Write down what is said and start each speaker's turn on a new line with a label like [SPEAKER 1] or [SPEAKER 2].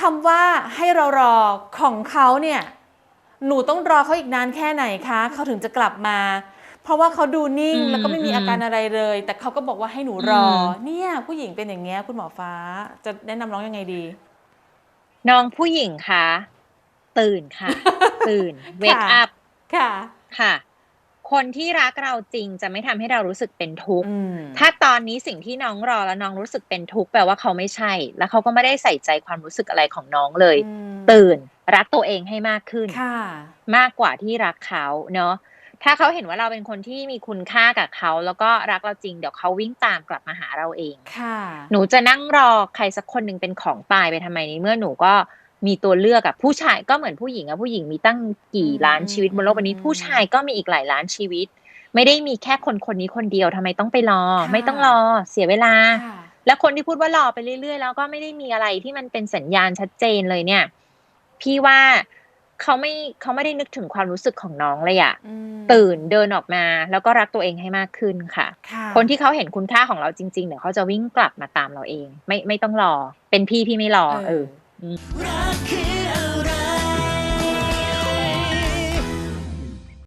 [SPEAKER 1] คำว่าให้เรารอของเขาเนี่ยหนูต้องรอเขาอีกนานแค่ไหนคะเขาถึงจะกลับมา เพราะว่าเขาดูนิ่ง
[SPEAKER 2] อืม
[SPEAKER 1] แล้วก็ไม่มี
[SPEAKER 2] อืม
[SPEAKER 1] อาการอะไรเลย แต่เขาก็บอกว่าให้หนูรออ
[SPEAKER 2] ม
[SPEAKER 1] เนี่ยผู้หญิงเป็นอย่างเงี้ยคุณหมอฟ้า จะแนะนำน้องยังไงดี
[SPEAKER 2] น้องผู้หญิงคะตื่นค่ะ ตื่นเวก
[SPEAKER 1] ค่ะ
[SPEAKER 2] อัพ
[SPEAKER 1] ค่ะ
[SPEAKER 2] ค่ะ คนที่รักเราจริงจะไม่ทำให้เรารู้สึกเป็นทุกข์
[SPEAKER 1] อืม
[SPEAKER 2] ถ้าตอนนี้สิ่งที่น้องรอแล้วน้องรู้สึกเป็นทุกข์แปลว่าเขาไม่ใช่ แล้วเขาก็ไม่ได้ใส่ใจความรู้สึกอะไรของน้องเลย
[SPEAKER 1] อืม
[SPEAKER 2] ตื่นรักตัวเองให้มากขึ้น
[SPEAKER 1] ค่ะ
[SPEAKER 2] มากกว่าที่รักเขาเนาะถ้าเขาเห็นว่าเราเป็นคนที่มีคุณค่ากับเขาแล้วก็รักเราจริง เดี๋ยวเขาวิ่งตามกลับมาหาเราเอง
[SPEAKER 1] ค่ะ
[SPEAKER 2] หนูจะนั่งรอใครสักคนหนึ่งเป็นของตายไปทำไมในเมื่อหนูก็ มีตัวเลือกอะผู้ชายก็เหมือนผู้หญิงอะผู้หญิงมีตั้งกี่
[SPEAKER 1] อืม
[SPEAKER 2] ล้านชีวิตบนโลกใบนี้
[SPEAKER 1] อืม
[SPEAKER 2] ผู้ชายก็มีอีกหลายล้านชีวิต ไม่ได้มีแค่คนคนนี้คนเดียวทำไมต้องไปรอ
[SPEAKER 1] ค่ะ
[SPEAKER 2] ไม่ต้องรอเสียเวลา
[SPEAKER 1] ค่ะ
[SPEAKER 2] แล้วคนที่พูดว่ารอไปเรื่อยๆ แล้วก็ไม่ได้มีอะไรที่มันเป็นสัญญาณชัดเจนเลยเนี่ย พี่ว่าเขาไม่เขาไม่ได้นึกถึงความรู้สึกของน้องเลยอะ
[SPEAKER 1] อืม
[SPEAKER 2] ตื่นเดินออกมา แล้วก็รักตัวเองให้มากขึ้นค่ะ
[SPEAKER 1] ค่ะ
[SPEAKER 2] คนที่เขาเห็นคุณค่าของเราจริงๆเดี๋ยวเขาจะวิ่งกลับมาตามเราเอง ไม่ไม่ต้องรอ เป็นพี่พี่ไม่รอ เออ
[SPEAKER 3] รักคืออะไร